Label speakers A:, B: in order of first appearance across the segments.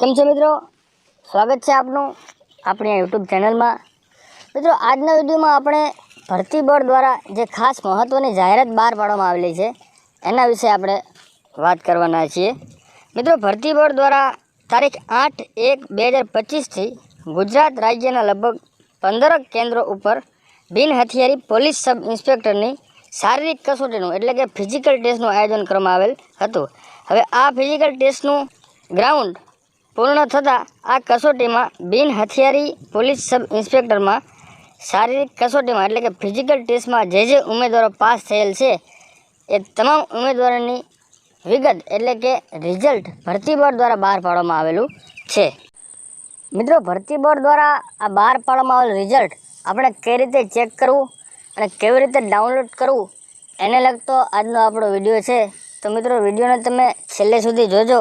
A: કેમ છે મિત્રો? સ્વાગત છે આપનું આપણી યુટ્યુબ ચેનલમાં મિત્રો, આજના વિડીયોમાં આપણે ભરતી બોર્ડ દ્વારા જે ખાસ મહત્ત્વની જાહેરાત બહાર પાડવામાં આવેલી છે, એના વિશે આપણે વાત કરવાના છીએ. મિત્રો, ભરતી બોર્ડ દ્વારા તારીખ આઠ એક બે હજાર પચીસથી ગુજરાત રાજ્યના લગભગ પંદરક કેન્દ્રો ઉપર બિન હથિયારી પોલીસ સબ ઇન્સ્પેક્ટરની શારીરિક કસોટીનું, એટલે કે ફિઝિકલ ટેસ્ટનું આયોજન કરવામાં આવેલ હતું. હવે આ ફિઝિકલ ટેસ્ટનું ગ્રાઉન્ડ પૂર્ણ થતાં આ કસોટીમાં બિન હથિયારી પોલીસ સબ ઇન્સ્પેક્ટરમાં શારીરિક કસોટીમાં એટલે કે ફિઝિકલ ટેસ્ટમાં જે જે ઉમેદવારો પાસ થયેલ છે, એ તમામ ઉમેદવારોની વિગત એટલે કે રિઝલ્ટ ભરતી બોર્ડ દ્વારા બહાર પાડવામાં આવેલું છે. મિત્રો, ભરતી બોર્ડ દ્વારા આ બહાર પાડવામાં આવેલું રિઝલ્ટ આપણે કઈ રીતે ચેક કરવું અને કેવી રીતે ડાઉનલોડ કરવું, એને લગતો આજનો આપણો વીડિયો છે. તો મિત્રો, વિડીયોને તમે છેલ્લે સુધી જોજો.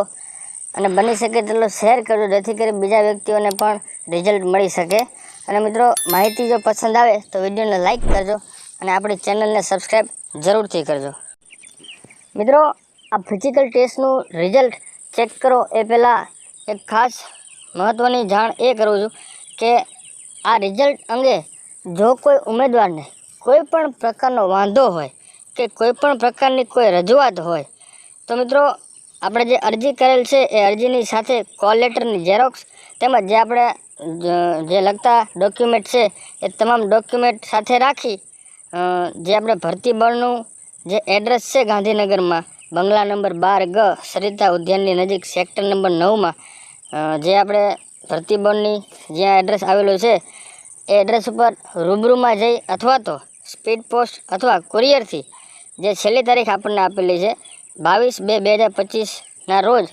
A: અને બની શકે તેટલો શેર કરજો જેથી કરી બીજા વ્યક્તિઓને પણ રિઝલ્ટ મળી શકે. અને મિત્રો, માહિતી જો પસંદ આવે, તો વિડીયોને લાઈક કરજો અને આપણી ચેનલને સબસ્ક્રાઈબ જરૂરથી કરજો. મિત્રો, આ ફિઝિકલ ટેસ્ટનું રિઝલ્ટ ચેક કરો. એ પહેલાં એક ખાસ મહત્ત્વની જાણ એ કરું છું કે આ રિઝલ્ટ અંગે જો કોઈ ઉમેદવારને કોઈ પણ પ્રકારનો વાંધો હોય કે કોઈ પણ પ્રકારની કોઈ રજૂઆત હોય, તો મિત્રો આપણે જે અરજી કરેલ છે એ અરજીની સાથે કોલ લેટરની ઝેરોક્સ તેમજ જે આપણે જે લગતા ડોક્યુમેન્ટ છે એ તમામ ડોક્યુમેન્ટ સાથે રાખી જે આપણે ભરતી બળનું જે એડ્રેસ છે ગાંધીનગરમાં, બંગલા નંબર બાર ગ, સરિતા ઉદ્યાનની નજીક સેક્ટર નંબર નવમાં જે આપણે ભરતી બળની જ્યાં એડ્રેસ આવેલું છે, એ એડ્રેસ ઉપર રૂબરૂમાં જઈ અથવા તો સ્પીડ પોસ્ટ અથવા કુરિયરથી જે છેલ્લી તારીખ આપણને આપેલી છે બાવીસ બે બે હજાર પચીસના રોજ,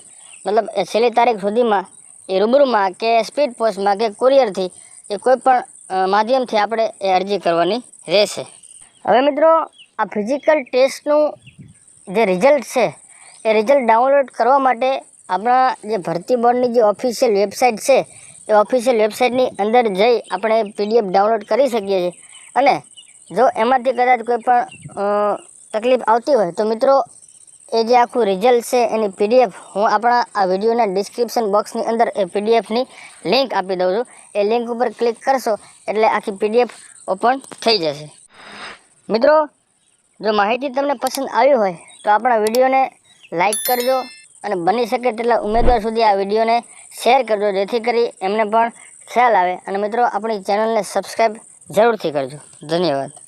A: મતલબ છેલ્લી તારીખ સુધીમાં એ રૂબરૂમાં કે સ્પીડ પોસ્ટમાં કે કુરિયરથી એ કોઈ પણ માધ્યમથી આપણે એ અરજી કરવાની રહેશે. હવે મિત્રો, આ ફિઝિકલ ટેસ્ટનું જે રિઝલ્ટ છે, એ રિઝલ્ટ ડાઉનલોડ કરવા માટે આપણા જે ભરતી બોર્ડની જે ઓફિશિયલ વેબસાઇટ છે, એ ઓફિશિયલ વેબસાઇટની અંદર જઈ આપણે પીડીએફ ડાઉનલોડ કરી શકીએ છીએ. અને જો એમાંથી કદાચ કોઈ પણ તકલીફ આવતી હોય તો મિત્રો એ જે આખું રિઝલ્ટ છે એની પીડીએફ હું આપણા આ વિડીયોના ડિસ્ક્રિપ્શન બોક્સની અંદર એ પીડીએફની લિંક આપી દઉં છું. એ લિંક ઉપર ક્લિક કરશો એટલે આખી પીડીએફ ઓપન થઈ જશે. મિત્રો, જો માહિતી તમને પસંદ આવી હોય તો આપણા વિડીયોને લાઈક કરજો અને બની શકે તેટલા ઉમેદવાર સુધી આ વિડીયોને શેર કરજો, જેથી કરી એમને પણ ખ્યાલ આવે. અને મિત્રો, આપણી ચેનલને સબસ્ક્રાઈબ જરૂરથી કરજો. ધન્યવાદ.